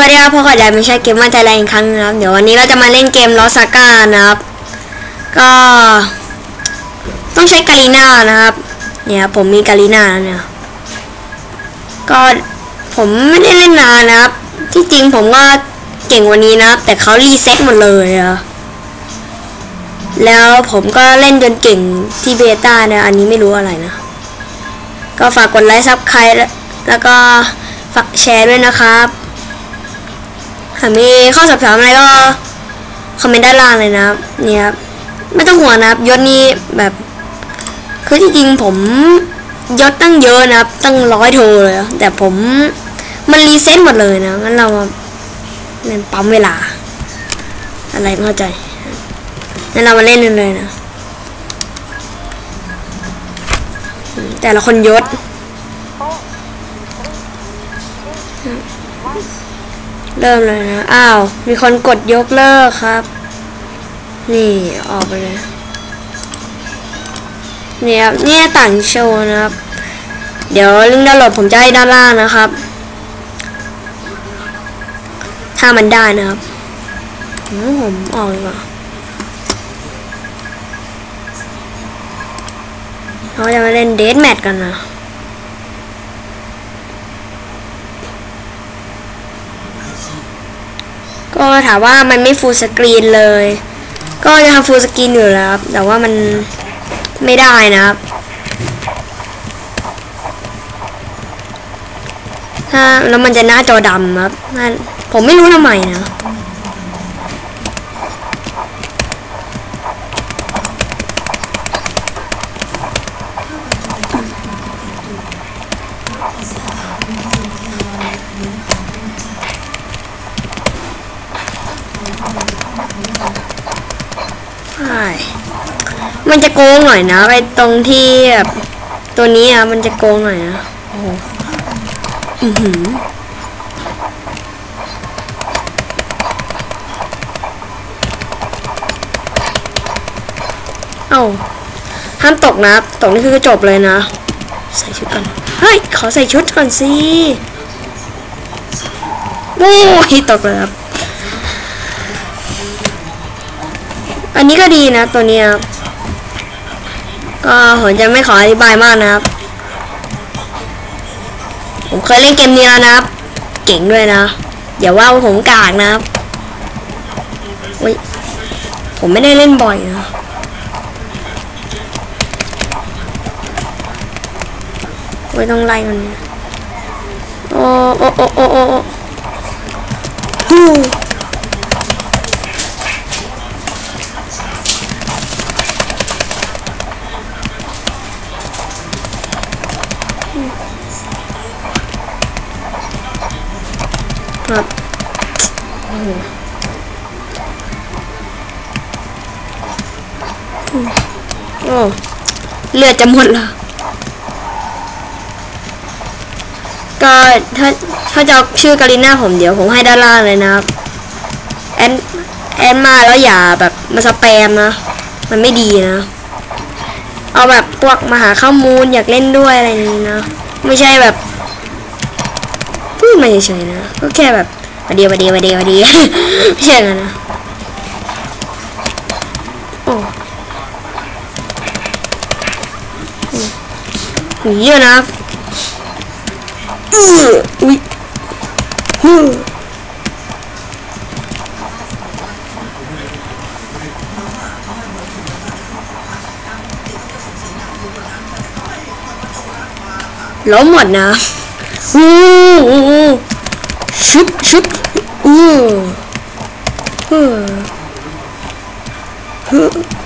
วัสดีครับพบกับยายไม่ใช่เกมมาใจแรงอีกครั้งนะครับ เดี๋ยววันนี้เราจะมาเล่นเกมลอสก้านะครับ ก็ ต้องใช้กาลิน่านะครับ เนี่ยผมมีกาลิน่าเนี่ยก็ผมไม่ได้เล่นนานนะครับ ที่จริงผมก็เก่งวันนี้นะครับ แต่เขารีเซ็ตหมดเลยอะแล้วผมก็เล่นจนเก่งที่เบต้าเนี่ยอันนี้ไม่รู้อะไรนะ ก็ฝากกดไลค์ซับใครแล้วก็ฝากแชร์ด้วยนะครับ หากมีข้อสอบถามอะไรก็คอมเมนต์ด้านล่างเลยนะครับเนี่ยครับไม่ต้องห่วงนะครับยศนี้แบบคือที่จริงผมยศตั้งเยอะนะครับ ตั้งร้อยโทเลยแต่ผมมันรีเซ็ตหมดเลยนะงั้นเรามาเล่นปั๊มเวลา อะไรไม่เข้าใจงั้นเรามาเล่นกันเลยนะ แต่ละคนยศ เริ่มเลยนะ อ้าว มีคนกดยกเลิกครับ นี่ออกไปเลยเนี่ยครับเนี่ยต่างโชว์นะครับ เดี๋ยวลิงก์ดาวน์โหลดผมจะให้ด้านล่างนะครับ ถ้ามันได้นะครับอืมผมออกดีกว่าเราจะมาเล่นเดทแมทกันนะ ก็ถามว่ามันไม่ฟูลสกรีนเลย ก็จะทำฟูลสกรีนอยู่แล้วครับ แต่ว่ามันไม่ได้นะครับ ถ้าแล้วมันจะหน้าจอดำครับผมไม่รู้ทำไมนะ ใช่ มันจะโกงหน่อยนะไปตรงที่แบบตัวนี้อะมันจะโกงหน่อยนะ โอ้โหอือหือเอ้าห้ามตกนะ ตกนี่คือจบเลยนะ ใส่ชุดก่อน เฮ้ย ขอใส่ชุดก่อนสิ โอ้ยตกเลยครับ อันนี้ก็ดีนะตัวนี้ครับ ก็ผมจะไม่ขออธิบายมากนะครับ ผมเคยเล่นเกมนี้แล้วนะครับ เก่งด้วยนะ อย่าว่าผมกากนะครับอุ้ยผมไม่ได้เล่นบ่อยนะโอ้ยต้องไล่มันโอ้โอ้โอ้โอ้โอ้ ลือดจะหมดแล้ว ก็ถ้าถ้าจะชื่อกาลิน่าผมเดี๋ยวผมให้ด้านล่างเลยนะครับ แอนแอนมาแล้วอย่าแบบมาสแปมนะ มันไม่ดีนะ เอาแบบพวกมาหาข้อมูลอยากเล่นด้วยอะไรนี้นะ ไม่ใช่แบบพูดมาเฉยๆนะ ก็แค่แบบวันเดียววันเดียววันเดียววันเดียวไม่ใช่นะ หนีเยอะนะอืออุ้ยฮู้ล้มหมดนะอู้ชุบชุบอู้ฮู้ฮู้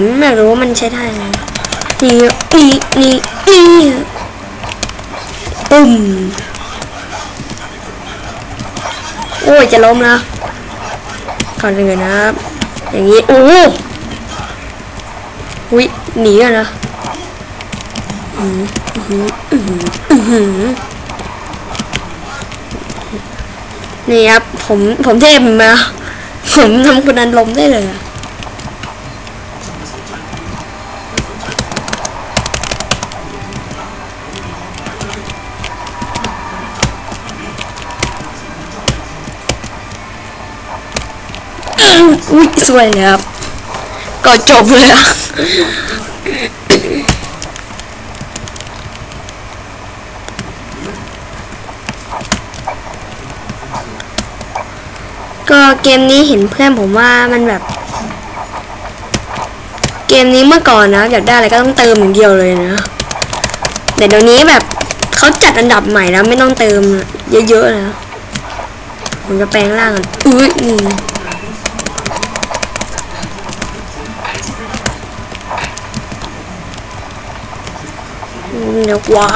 ผมไม่รู้ว่ามันใช้ได้ไหมนี่นี่นี่นี่ปุ่มโอ้ยจะล้มนะก่อนเลยนะครับอย่างนี้โอ้โหวิหนีอะนะอือหืออื้อหืออื้อหือนี่ครับผมผมเทพมาผมทำคุณนันล้มได้เลยอะ อุ้ยสวยเลยครับ ก็จบเลยอะก็เกมนี้เห็นเพื่อนผมว่ามันแบบ เกมนี้เมื่อก่อนนะอยากได้อะไรก็ต้องเติมอย่างเดียวเลยนะแต่เดี๋ยวนี้แบบเขาจัดอันดับใหม่แล้วไม่ต้องเติมเยอะๆนะผมจะแปลงร่างอุ้ยนี่ เดี๋ยวกว่า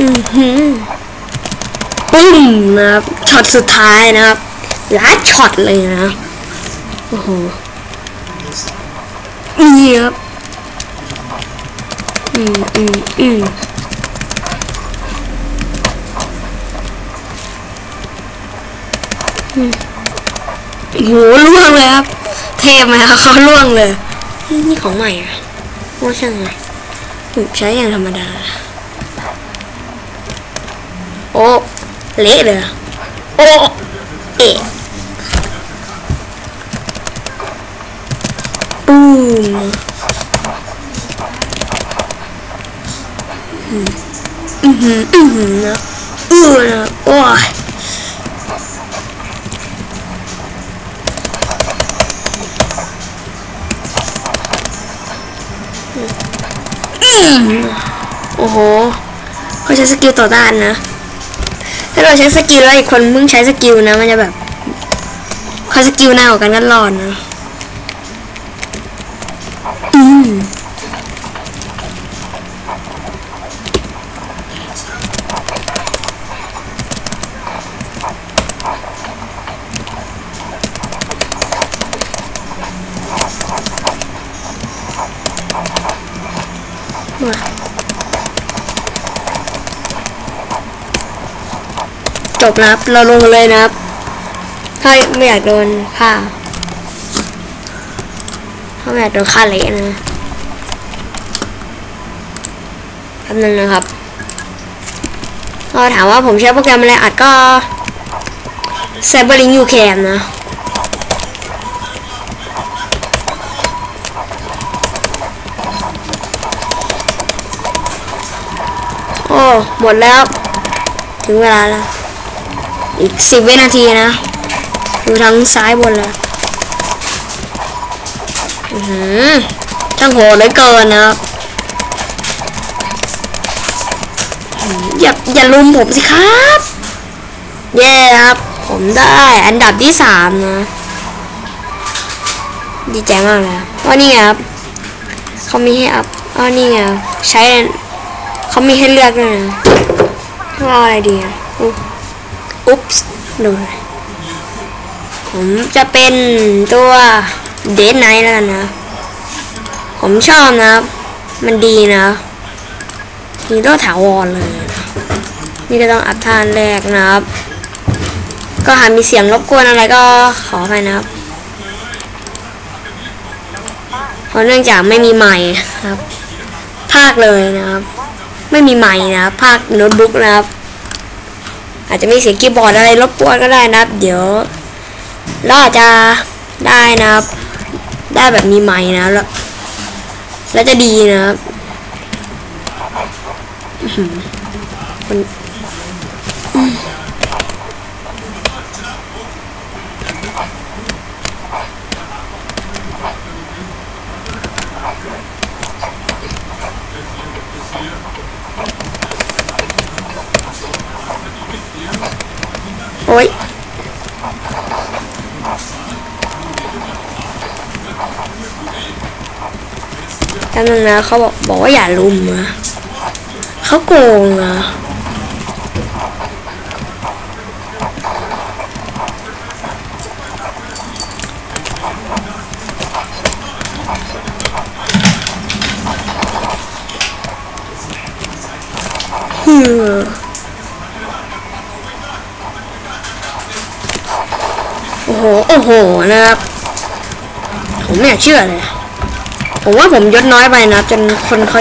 อือหือปุ้มนะครับช็อตสุดท้ายนะครับลัดช็อตเลยนะโอ้โหนี่ครับอืมอืมอืมอืม โอ้โหล่วงเลยครับ เทพไหมครับเขาล่วงเลยนี่นี่ของใหม่อะว่าช่างไงอืมใช้อย่างธรรมดา โอ้เละเลยอะโอ้เอะปูมอือหืออือหือนะอือนะโอ้ย โอ้โหเขาใช้สกิลต่อต้านนะ ถ้าเราใช้สกิลแล้วอีกคนมึงใช้สกิลนะ มันจะแบบเขาสกิลหน้ากว่ากันกันรอนนะอืม จบนะครับ เราลงกันเลยนะครับ ถ้าไม่อยากโดนฆ่า ถ้าไม่อยากโดนฆ่าเละนะแป๊บนึงนะครับก็ถามว่าผมใช้โปรแกรมอะไรอัดก็ c y b e r l i n k UCam นะโอ้ หมดแล้ว ถึงเวลาแล้ว อีกสิบวินาทีนะดูทั้งซ้ายบนเลยอือหือช่างโหดเหลือเกินนะครับอย่าอย่าลุมผมสิครับ เย้ครับ ผมได้อันดับที่สามนะ ดีใจมากเลยครับว่านี่ครับเขามีให้อัพอ๋อนี่ไงใช้เขามีให้เลือกด้วยนะว่าอะไรดีอะ อุ๊บอุ๊บส์ดูหน่อยผมจะเป็นตัวเดนไนท์แล้วกันนะ ผมชอบนะครับมันดีนะฮีโร่ถาวรเลยนะนี่ก็ต้องอัพทานแรกนะครับ ก็หากมีเสียงรบกวนอะไรก็ขอไปนะครับเพราะเนื่องจากไม่มีไมค์ครับ ภาคเลยนะครับ ไม่มีไมค์นะภาคโน้ตบุ๊กนะครับ อาจจะมีเสียงคีย์บอร์ดอะไรรบกวนก็ได้นะครับ เดี๋ยวเราอาจจะได้นะครับ ได้แบบมีไม้นะแล้วแล้วจะดีนะครับอื้อหือมันอืมโอ้ย แป๊บนึงนะเขาบอกบอกว่าอย่าลุมนะเขาโกงนะฮึมโอ้โห โอ้โห นะครับ ผมไม่อยากเชื่อเลย ผมว่าผมยศน้อยไปนะ จนคนเขา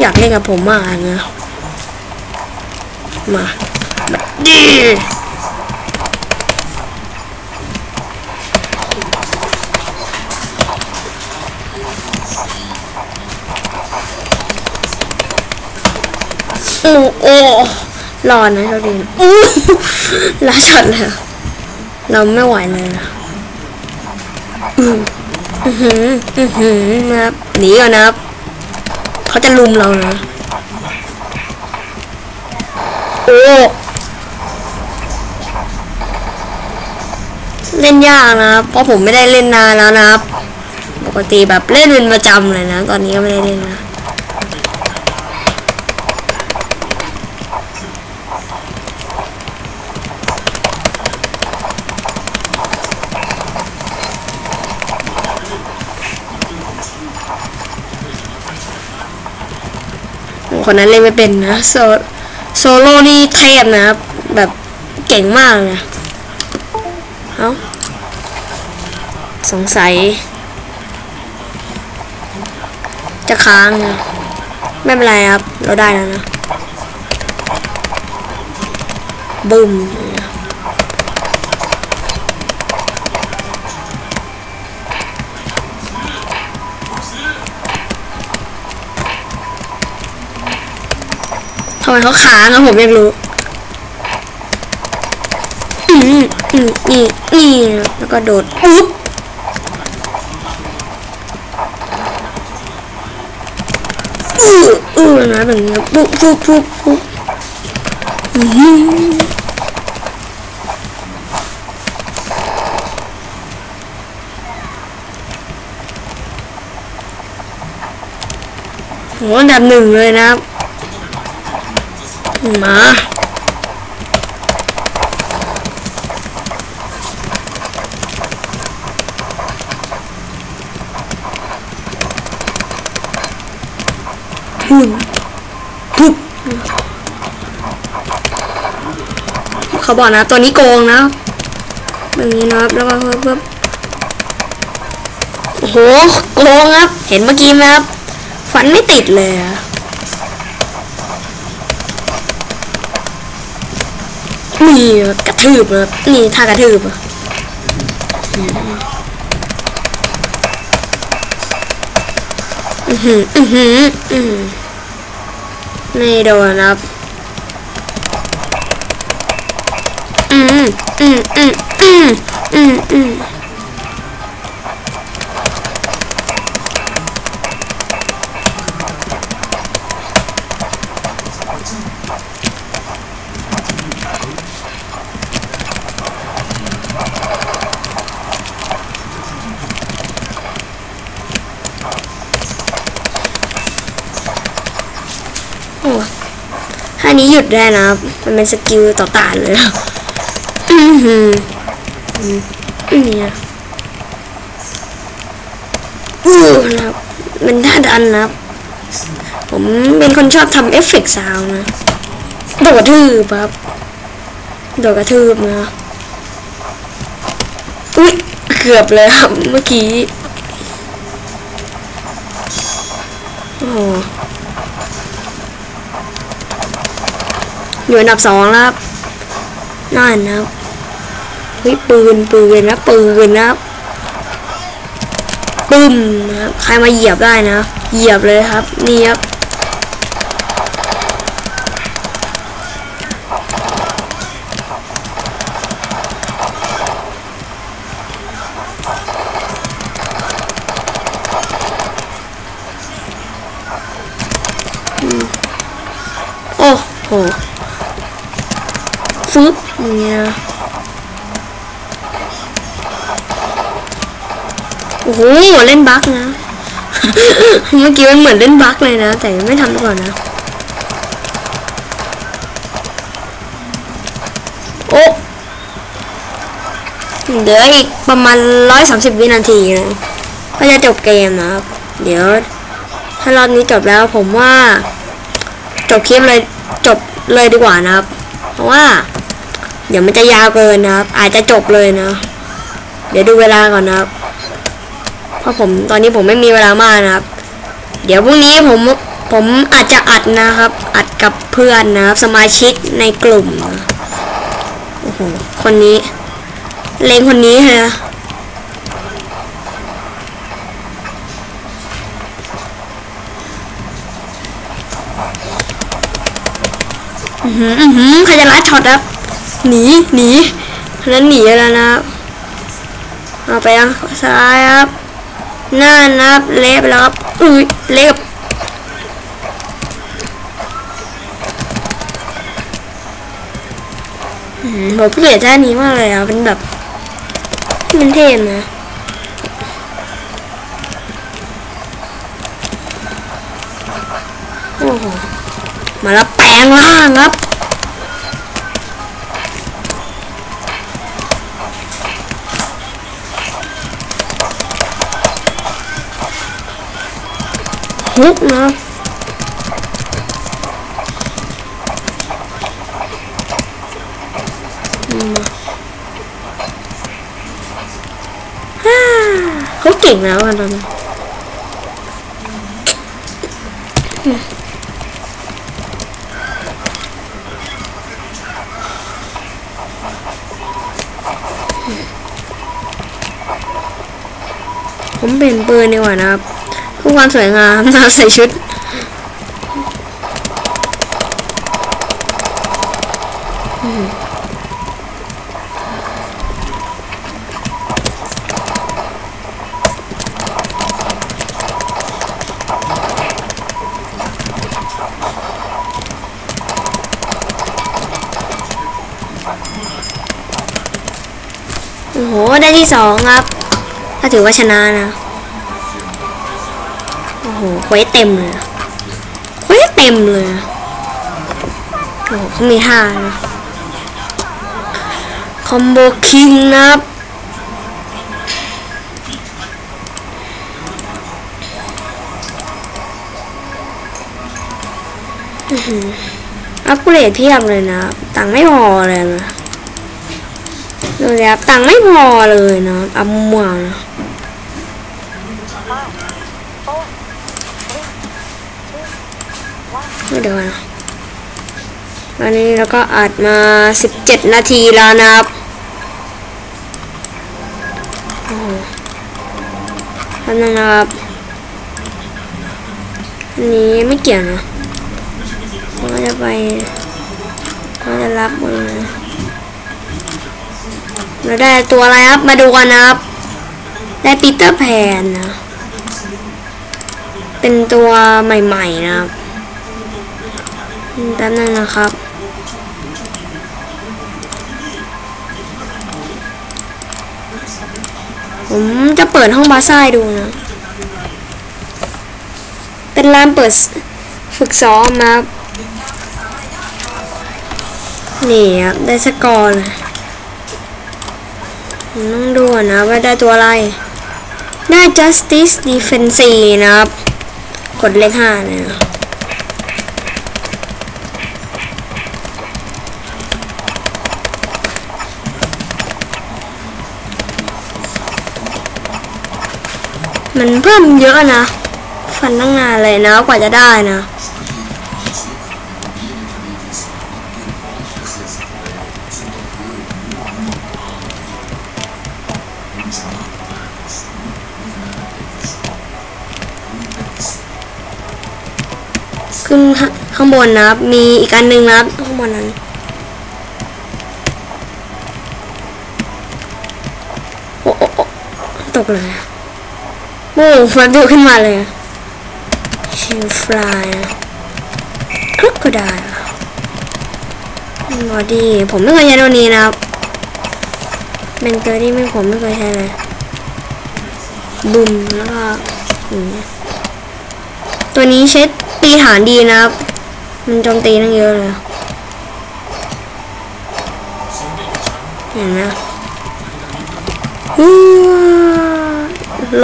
อยากเล่นกับผมมากนะ มาดีโอ้โอ้รอนะเจ้าดินอู้ลาช็อตเลยเราไม่ไหวเลยนะอือ อือหืออือหือนะครับหนีก่อนนะครับเขาจะลุมเรานะโอ้เล่นยากนะครับเพราะผมไม่ได้เล่นนานแล้วนะครับ ปกติแบบเล่นเป็นประจำเลยนะ ตอนนี้ก็ไม่ได้เล่นนะ คนนั้นเล่นไม่เป็นนะโซโซโล่นี่เทพนะครับ แบบเก่งมากเลยเอ้าสงสัย จะค้างนะไม่เป็นไรครับ เราได้แล้วนะบึ้ม ไมเขาค้างอะผมอยากรู้อืมอืมนี่นี่แล้วก็โดดปุ๊บอืออือนะแบบนี้ปุ๊บปุ๊บปุ๊บปุ๊บอื้อหือโหอันดับหนึ่งเลยนะครับ มา พุ่นปุ๊บเขาบอกนะตัวนี้โกงนะแบบนี้นะครับแล้วก็ปึ๊บปึ๊บโอ้โหโกงครับ เห็นเมื่อกี้ไหมครับ ฟันไม่ติดเลยอะ นี่กระทืบเลยนี่ท่ากระทืบอะอือหืออือหืออือหือไม่โดนครับอืมอืมอืมอืมอืมอืม นี้หยุดได้นะครับ มันเป็นสกิลต่อต้านเลยนะอือหืออืมเนี่ยอู้นะครับเป็นท่าดันนะครับ ผมเป็นคนชอบทำเอฟเฟกต์ซาวน์นะโดดกระทืบครับโดดกระทืบนะอุ้ยเกือบเลยครับเมื่อกี้ โอ้โห อยู่อันดับสองครับนั่นนะครับเฮ้ยปืนปืนนะปืนนะครับปึ้มนะครับใครมาเหยียบได้นะ เหยียบเลยครับนี่ครับโอ้โห ฟึบเนี่ยโอ้โหเล่นบั๊กนะ เมื่อกี้มันเหมือนเล่นบั๊กเลยนะ แต่ยังไม่ทำก่อนนะ โอ้เหลืออีกประมาณร้อยสามสิบวินาทีนะ ก็จะจบเกมนะครับ เดี๋ยว ถ้ารอบนี้จบแล้วผมว่า จบคลิปเลยจบเลยดีกว่านะครับ เพราะว่า เดี๋ยวมันจะยาวเกินนะครับ อาจจะจบเลยนะ เดี๋ยวดูเวลาก่อนนะครับ เพราะผมตอนนี้ผมไม่มีเวลามากนะครับ เดี๋ยวพรุ่งนี้ผมผมอาจจะอัดนะครับ อัดกับเพื่อนนะครับ สมาชิกในกลุ่มนะโอ้โห คนนี้ เลงคนนี้ฮะอือหืออือหือใครจะลัดช็อตครับ หนีหนีนั้นหนีแล้วนะครับเอาไปยังซ้ายครับหน้านับเละไปแล้วครับอุ้ยเละกับอผมเกลียดท่านี้มากเลยอะเป็นแบบมันเท่นะโอ้โหมาแล้วแปลงร่างครับ ฮุกนะอืมฮ่าเขาเก่งแล้วกันตอนนี้ผมเป็นปืนดีกว่านะครับ พื่อความสวยงามนะใส่ชุด โอ้โห ได้ที่สองครับถ้าถือว่าชนะนะ ควสเต็มเลยควสเต็มเลยโอ้โหเขามีห้านะคอมโบคิงนะครับอัปเกรดเพียบเลยนะตังไม่พอเลยนะดูสิครับตังไม่พอเลยนะอัมมัวนะ เดี๋ยวนนะวันนี้เราก็อัดมา 17 นาทีแล้วนะครับอ้โหทำนึงนะครับ อันนี้ไม่เกี่ยวนะเราจะไปเราจะรับมือเราได้ตัวอะไรครับ มาดูกันนะครับ ได้ปีเตอร์แพนนะ เป็นตัวใหม่ ๆ นะครับ แป๊บนึงนะครับ ผมจะเปิดห้องบาซ่าดูนะ เป็นร้านเปิดฝึกซ้อมนะครับนี่ครับ ได้สกอร์เลยต้องดูนะว่าได้ตัวอะไร ได้ justice defense นะครับ กดเลขห้าเนี่ยนะ มันเพิ่มเยอะนะ ฟันตั้งนานเลยนะกว่าจะได้นะ ขึ้นข้างบนนะครับ มีอีกอันหนึ่งนะครับ ข้างบนนั้นโอ้โอ้โอ้ตกเลย โอ้ฟันดูขึ้นมาเลยชิลฟลายครกก็ได้บอดี้ผมไม่เคยใช้ตัวนี้นะครับเป็นตัวที่ไม่ผมไม่เคยใช้เลยบุมแล้วก็ตัวนี้ใช้ตีฐานดีนะครับ มันโจมตีนั่งเยอะเลย เห็นไหมฮู้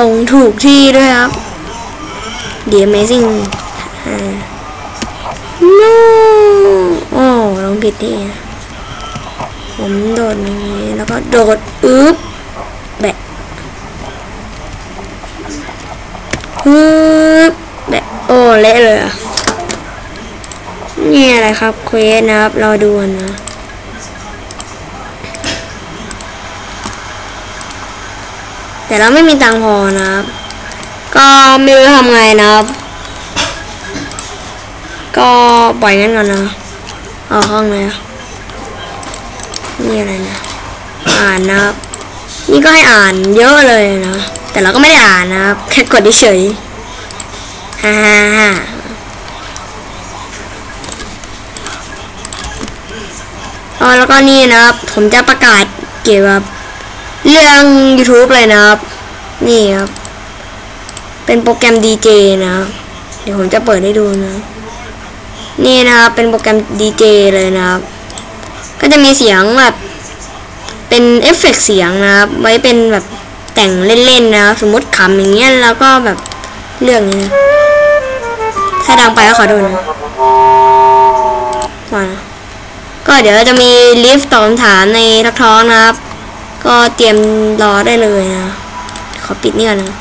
ลงถูกที่ด้วยครับ The Amazing อ่า no โอ้ลงผิดที่ผมโดดอย่างนี้แล้วก็โดดอึ๊บแบะฮึบแบะโอ้เละเลยอะนี่อะไรครับเควสนะครับรอดูกันนะ แต่เราไม่มีตังค์พอนะครับ ก็ไม่รู้ทำไงนะครับ ก็ปล่อยงั้นก่อนนะเอาห้องเลยนี่อะไรนะ อ่านนะครับ นี่ก็ให้อ่านเยอะเลยนะ แต่เราก็ไม่ได้อ่านนะครับ แค่กดเฉยฮ่าฮ่าฮ่าอ๋อแล้วก็นี่นะครับ ผมจะประกาศเกี่ยวกับ เรื่อง YouTube เลยนะครับ นี่ครับ เป็นโปรแกรม DJ นะ เดี๋ยวผมจะเปิดให้ดูนะ นี่นะครับ เป็นโปรแกรม DJ เลยนะครับ ก็จะมีเสียงแบบ เป็นเอฟเฟกต์เสียงนะครับ ไว้เป็นแบบแต่งเล่นๆนะ สมมติขำอย่างเงี้ยแล้วก็แบบเรื่องนี้นะถ้าดังไปก็ขอโทษนะมานก็เดี๋ยวจะมีลิฟต์ตอบคำถามในทักท้องนะครับ ก็เตรียมรอได้เลยนะ ขอปิดนี่ก่อนนะ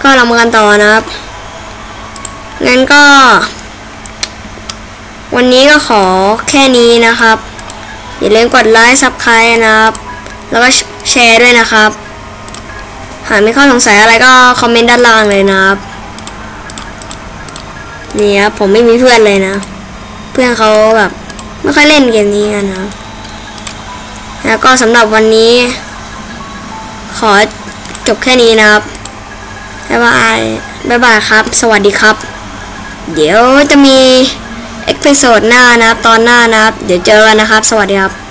ก็เรามากันต่อนะครับ งั้นก็ วันนี้ก็ขอแค่นี้นะครับ อย่าลืมกดไลค์ซับ s c ค i b e นะครับ แล้วก็แชร์ด้วยนะครับ หากมีข้อสงสัยอะไรก็คอมเมนต์ด้านล่างเลยนะครับนี่ครับผมไม่มีเพื่อนเลยนะ เพื่อนเขาแบบ ไม่ค่อยเล่นเกมนี้กันนะ แล้วก็สำหรับวันนี้ ขอจบแค่นี้นะครับบ๊ายบายบ๊ายบายครับ สวัสดีครับ เดี๋ยวจะมีเอ็กพิโซดหน้านะครับ ตอนหน้านะครับ เดี๋ยวเจอกันนะครับ สวัสดีครับ